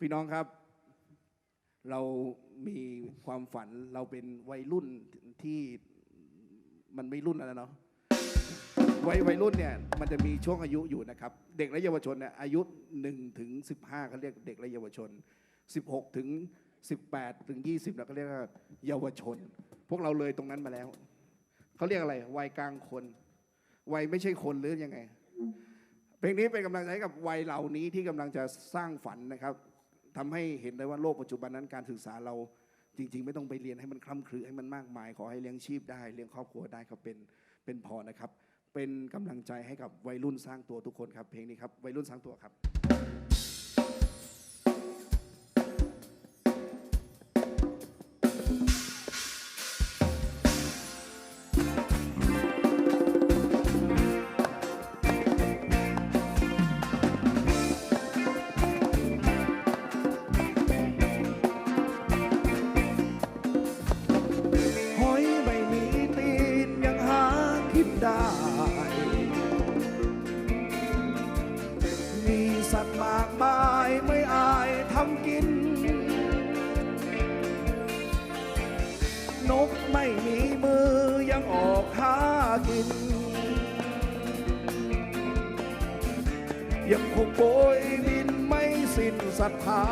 พี่น้องครับ เรามีความฝันเราเป็นวัยรุ่นที่มันไม่รุ่นอะไรเนาะวัยวัยรุ่นเนี่ยมันจะมีช่วงอายุอยู่นะครับ เด็กและเยาวชนเนี่ยอายุ1ถึง15เขาเรียกเด็กและเยาวชน 16 ถึง 18 ถึง 20เราก็เรียกว่าเยาวชน พวกเราเลยตรงนั้นมาแล้ว เขาเรียกอะไรวัยกลางคน วัยไม่ใช่คนหรือยังไงเพลงนี้เป็นกำลังใจกับวัยเหล่านี้ที่กำลังจะสร้างฝันนะครับ ทำให้เห็นได้ว่าโลกปัจจุบันนั้นการศึกษาเราจริง ๆ ไม่ต้องไปเรียนให้มันคล่ำคลือให้มันมากมาย ขอให้เลี้ยงชีพได้เลี้ยงครอบครัวได้ครับเป็นเป็นพอนะครับ เป็นกำลังใจให้กับวัยรุ่นสร้างตัวทุกคนครับ เพลงนี้ครับวัยรุ่นสร้างตัวครับ สัตว์มากมายไม่อายทำกิน นกไม่มีมือยังออกหากิน ยังคงโบยบินไม่สิ้นศรัทธา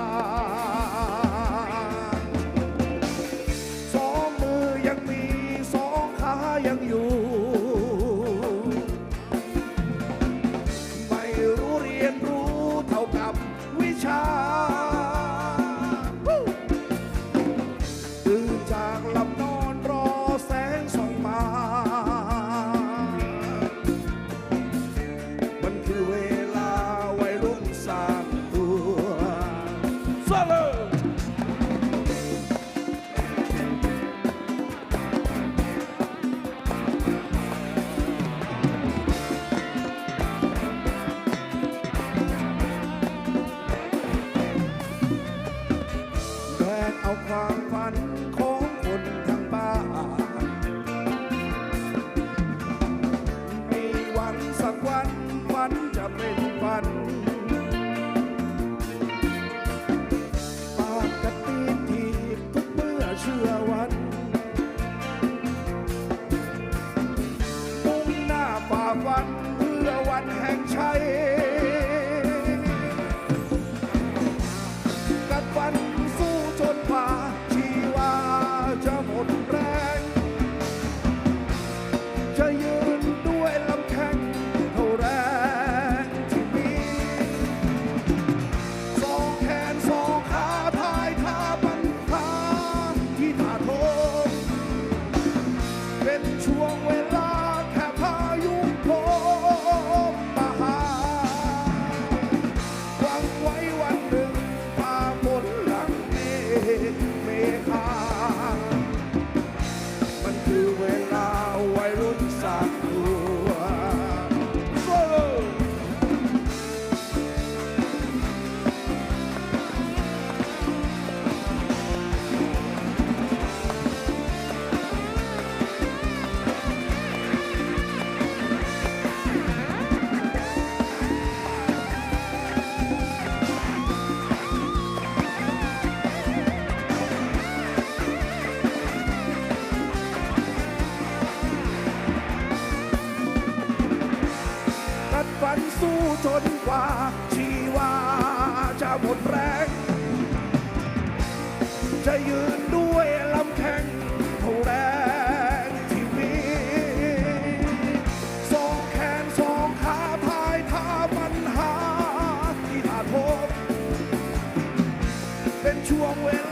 ความฝันของคนทั้งบ้าน มีวังสักวันฝันจะเป็นฝันปากกระตีทีทุกเมื่อเชื่อวันมุ่งหน้าฝ่าฟันเพื่อวันแห่งชัย สู้จนกว่าชีวาจะหมดแรง จะยืนด้วยลำแข้งเท่าแรงที่มีสองแขนสองขาพายท่าปัญหาที่ท่าโทมเป็นช่วงเวลา